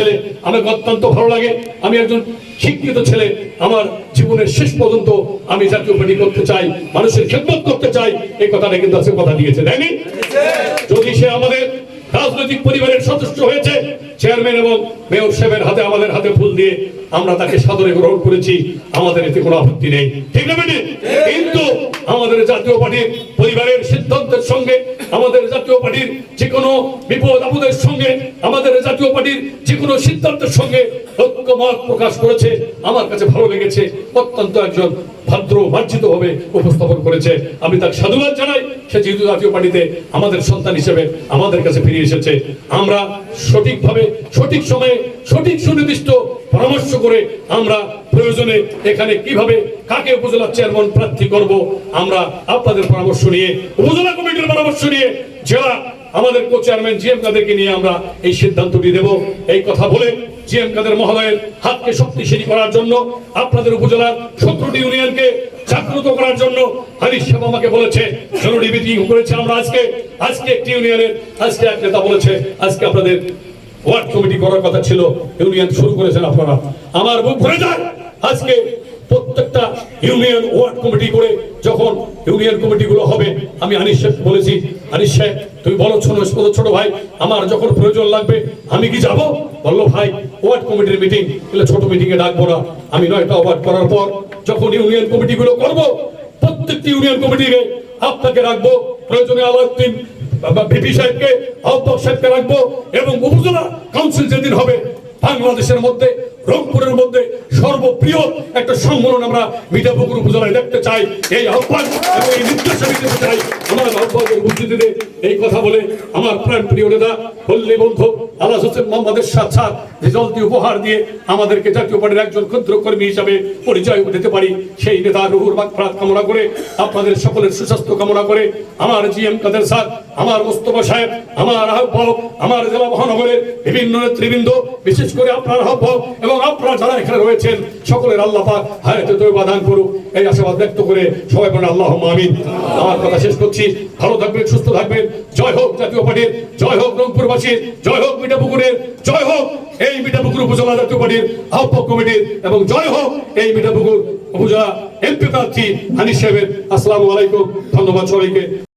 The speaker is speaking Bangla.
ছেলে আমাকে অত্যন্ত ভালো লাগে। আমি একজন শিক্ষিত ছেলে। আমার জীবনের শেষ পর্যন্ত আমি জাতীয় পার্টি করতে চাই মানুষের খেদমত করতে চাই এই কথাটা কিন্তু আজকে কথা দিয়েছে তাই যদি সে আমাদের রাজনৈতিক পরিবারের সদস্য হয়েছে চেয়ারম্যান এবং মেয়র সাহেবের হাতে আমাদের হাতে ফুল দিয়ে আমরা তাকে সাদরে গ্রহণ করেছি আমাদের এতে কোনো আপত্তি নেই। ঠিক না কিন্তু আমাদের জাতীয় পার্টির পরিবারের সিদ্ধান্তের সঙ্গে, আমাদের জাতীয় পার্টির যে কোনো বিপদ আপদের সঙ্গে, আমাদের জাতীয় পার্টির যে কোনো সিদ্ধান্তের সঙ্গে ঐক্যমত প্রকাশ করেছে। আমার কাছে ভালো লেগেছে, অত্যন্ত একজন ভদ্র মার্জিত ভাবে উপস্থাপন করেছে। আমি তার সাধুবাদ জানাই, সে যেহেতু জাতীয় পার্টিতে আমাদের সন্তান হিসেবে আমাদের কাছে ফিরে এসেছে। আমরা সঠিকভাবে, সঠিক সময়ে, সঠিক সুনির্দিষ্ট পরামর্শ করে আমরা প্রয়োজনে এখানে কীভাবে, কাকে উপজেলা চেয়ারম্যান প্রার্থী করব, আমরা আপনাদের পরামর্শ নিয়ে, উপজেলা কমিটির পরামর্শ নিয়ে জেলা আমাদের কো চেয়ারম্যান জি এম কাদেরকে নিয়ে আমরা এই সিদ্ধান্তটি দেব। এই কথা বলে জি এম কাদের মহোদয়ের হাতকে শক্তিশালী করার জন্য, আপনাদের উপজেলার সতেরোটি ইউনিয়নকে জাগ্রত করার জন্য হারিশ সাহেব আমাকে বলেছে জরুরি মিটিং করেছে আমরা আজকে আজকে একটি ইউনিয়নের, আজকে এক নেতা বলেছে, আজকে আপনাদের ওয়ার্ড কমিটি করার কথা ছিল, ইউনিয়ন শুরু করেছেন আপনারা। আমার বুক ভরে যায়, আজকে প্রত্যেকটা ইউনিয়ন ওয়ার্ড কমিটি করে যখন ইউনিয়ন কমিটি গুলো হবে, আমি আনিস সাহেব বলেছি, আনিস সাহেব তুমি বলো ছোট ছোট ভাই, আমার যখন প্রয়োজন লাগবে, আমি কি যাব? বলল, ভাই, ওয়ার্ড কমিটির মিটিং তাহলে ছোট মিটিং এ ডাকবো না। আমি নয়টা ওয়ার্ড করার পর যখন ইউনিয়ন কমিটি গুলো করব, প্রত্যেকটি ইউনিয়ন কমিটিকে আপনাকে রাখব, প্রয়োজনে আলাউদ্দিন ভিপি সাহেবকে আহ্বায়ক সাহেবকে রাখব এবং উপজেলা কাউন্সিল যেদিন হবে বাংলাদেশের মধ্যে রংপুরের মধ্যে সর্বপ্রিয় একটা সম্মেলন আমরা মিঠাপুকুর উপজেলায় দেখতে চাই। এই আহ্বান এবং এই নির্দেশ আমি দিতে চাই। আমার আহ্বায়কের উপস্থিতিতে এই কথা বলে আমার প্রাণ প্রিয় নেতা, পল্লী বন্ধু আল্লাহ হোসেন মোহাম্মদের সাথ সাথ যে জলদি উপহার দিয়ে আমাদেরকে জাতীয় পার্টির একজন ক্ষুদ্র কর্মী হিসাবে পরিচয় দিতে পারি, সেই নেতা রুহুর বাকফরাত কামনা করে, আপনাদের সকলের সুস্বাস্থ্য কামনা করে, আমার জি এম কাদের স্যার, আমার মোস্তফা সাহেব, আমার আহ্বায়ক, আমার জেলা মহানগরের বিভিন্ন নেতৃবৃন্দ, বিশেষ করে আপনার আহ্বায়ক এবং আপনারা যারা এখানে রয়েছেন, সকলের আল্লাহ পাক হায়াতে তৈবা দান করুক। এই আশাবাদ ব্যক্ত করে সবাই বলেন আল্লাহ আমিন। আমার কথা শেষ করছি। ভালো থাকবেন, সুস্থ থাকবেন। জয় হোক জাতীয় পার্টির, জয় হোক রংপুরবাসীর, জয় হোক মিঠাপুকুরের জয় হোক এই মিঠাপুকুর উপজেলা জাতীয় পার্টির আহ্বায়ক কমিটির এবং জয় হোক এই মিঠাপুকুর উপজেলা এমপি প্রার্থী হানিস সাহেবের। আসসালামু আলাইকুম। ধন্যবাদ সবাইকে।